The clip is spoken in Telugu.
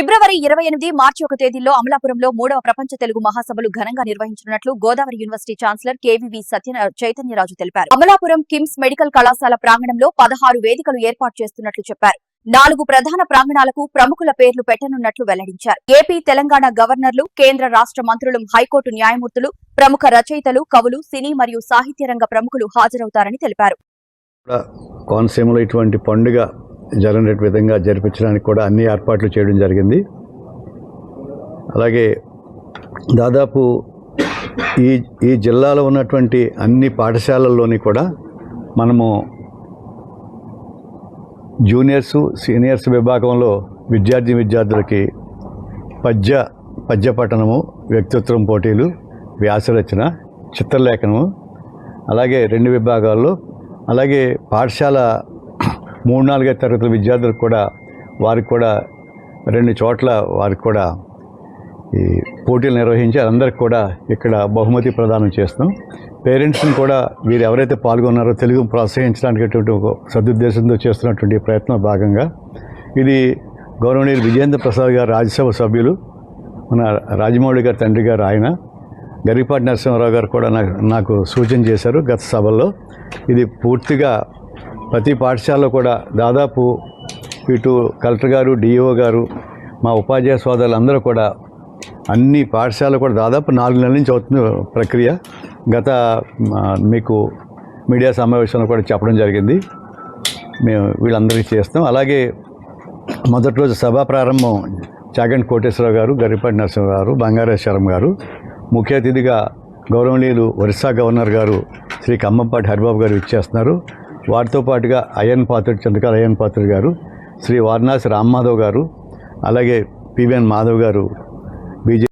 ఫిబ్రవరి ఇరవై ఎనిమిది మార్చి ఒక తేదీల్లో అమలాపురంలో మూడవ ప్రపంచ తెలుగు మహాసభలు ఘనంగా నిర్వహించనున్నట్లు Godavari university chancellor K V V Satya Chaitanyaraju తెలిపారు. అమలాపురం కిమ్స్ మెడికల్ కళాశాల ప్రాంగణంలో పదహారు వేదికలు ఏర్పాటు చేస్తున్నట్లు చెప్పారు. నాలుగు ప్రధాన ప్రాంగణాలకు ప్రముఖుల పేర్లు పెట్టనున్నట్లు వెల్లడించారు. ఏపీ తెలంగాణ గవర్నర్లు కేంద్ర రాష్ట్ర మంత్రులు హైకోర్టు న్యాయమూర్తులు ప్రముఖ రచయితలు కవులు సినీ మరియు సాహిత్య రంగ ప్రముఖులు హాజరవుతారని తెలిపారు. కోనసీమలో ఇటువంటి పండుగ జరిగిన విధంగా జరిపించడానికి కూడా అన్ని ఏర్పాట్లు చేయడం జరిగింది. అలాగే దాదాపు ఈ ఈ జిల్లాలో ఉన్నటువంటి అన్ని పాఠశాలల్లోని కూడా మనము జూనియర్స్ సీనియర్స్ విభాగంలో విద్యార్థి విద్యార్థులకి పద్య పద్య పఠనము వ్యక్తిత్వం పోటీలు వ్యాసరచన చిత్రలేఖనము అలాగే రెండు విభాగాల్లో అలాగే పాఠశాల మూడు నాలుగైదు తరగతుల విద్యార్థులకు కూడా వారికి కూడా రెండు చోట్ల వారికి కూడా ఈ పోటీలు నిర్వహించి అందరికి కూడా ఇక్కడ బహుమతి ప్రదానం చేస్తాం పేరెంట్స్ని కూడా వీరు ఎవరైతే పాల్గొన్నారో తెలుగు ప్రోత్సహించడానికి అటువంటి ఒక సదుద్దేశంతో చేస్తున్నటువంటి ప్రయత్నం భాగంగా ఇది గౌరవనీయులు విజేంద్ర ప్రసాద్ గారు రాజ్యసభ సభ్యులు మన రాజమౌళి గారి తండ్రి గారు ఆయన గరిపాటి నరసింహారావు గారు కూడా నాకు నాకు సూచన చేశారు గత సభల్లో. ఇది పూర్తిగా ప్రతి పాఠశాలలో కూడా దాదాపు ఇటు కలెక్టర్ గారు డిఓ గారు మా ఉపాధ్యాయ సోదరులు అందరూ కూడా అన్ని పాఠశాలలు కూడా దాదాపు నాలుగు నెలల నుంచి అవుతుంది ప్రక్రియ. గత మీకు మీడియా సమావేశంలో కూడా చెప్పడం జరిగింది. మేము వీళ్ళందరికీ చేస్తాం. అలాగే మొదటి రోజు సభా ప్రారంభం చాగంటి కోటేశ్వరరావు గారు గరిపాటి నరసింహరావు గారు బంగారేశ్వరం గారు. ముఖ్య అతిథిగా గౌరవనీయులు ఒరిస్సా గవర్నర్ గారు శ్రీ కమ్మంపాటి హరిబాబు గారు ఇచ్చేస్తున్నారు వారితో పాటుగా అయ్యన్ పాత్రుడు చంద్రకాల అయ్యన్ పాత్రుడు గారు శ్రీ వారణాసి రామ్మాధవ్ గారు అలాగే పివిఎన్ మాధవ్ గారు బీజే